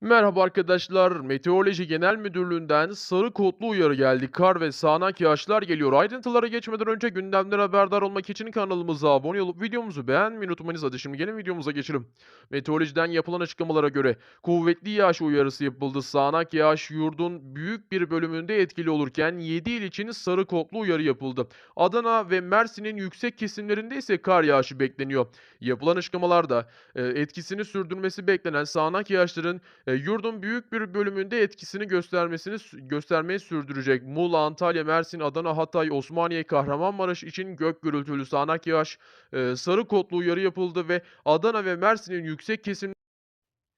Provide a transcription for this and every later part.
Merhaba arkadaşlar. Meteoroloji Genel Müdürlüğü'nden sarı kodlu uyarı geldi. Kar ve sağanak yağışlar geliyor. Ayrıntılara geçmeden önce gündemden haberdar olmak için kanalımıza abone olup videomuzu beğenmeyi unutmayınız. Hadi şimdi gelin videomuza geçelim. Meteorolojiden yapılan açıklamalara göre kuvvetli yağış uyarısı yapıldı. Sağanak yağış yurdun büyük bir bölümünde etkili olurken 7 il için sarı kodlu uyarı yapıldı. Adana ve Mersin'in yüksek kesimlerinde ise kar yağışı bekleniyor. Yapılan açıklamalarda e, etkisini sürdürmesi beklenen sağanak yağışların Yurdun büyük bir bölümünde etkisini göstermesini göstermeyi sürdürecek. Muğla, Antalya, Mersin, Adana, Hatay, Osmaniye, Kahramanmaraş için gök gürültülü sağanak yağış, sarı kodlu uyarı yapıldı ve Adana ve Mersin'in yüksek kesim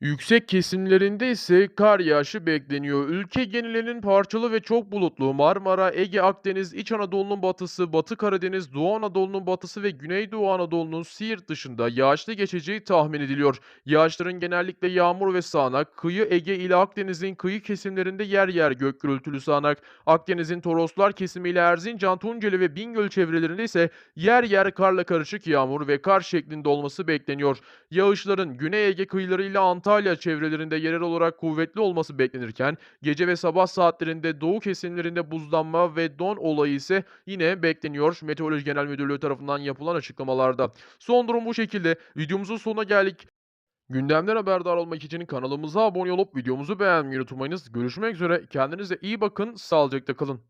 Yüksek kesimlerinde ise kar yağışı bekleniyor. Ülke genelinin parçalı ve çok bulutlu Marmara, Ege, Akdeniz, İç Anadolu'nun batısı, Batı Karadeniz, Doğu Anadolu'nun batısı ve Güneydoğu Anadolu'nun Siirt dışında yağışlı geçeceği tahmin ediliyor. Yağışların genellikle yağmur ve sağanak, kıyı Ege ile Akdeniz'in kıyı kesimlerinde yer yer gök gürültülü sağanak, Akdeniz'in Toroslar kesimiyle Erzincan, Tunceli ve Bingöl çevrelerinde ise yer yer karla karışık yağmur ve kar şeklinde olması bekleniyor. Yağışların Güney Ege kıyılarıyla Antalya çevrelerinde yerel olarak kuvvetli olması beklenirken gece ve sabah saatlerinde doğu kesimlerinde buzlanma ve don olayı ise yine bekleniyor. Meteoroloji Genel Müdürlüğü tarafından yapılan açıklamalarda. Son durum bu şekilde. Videomuzun sonuna geldik. Gündemden haberdar olmak için kanalımıza abone olup videomuzu beğenmeyi unutmayınız. Görüşmek üzere. Kendinize iyi bakın. Sağlıcakla kalın.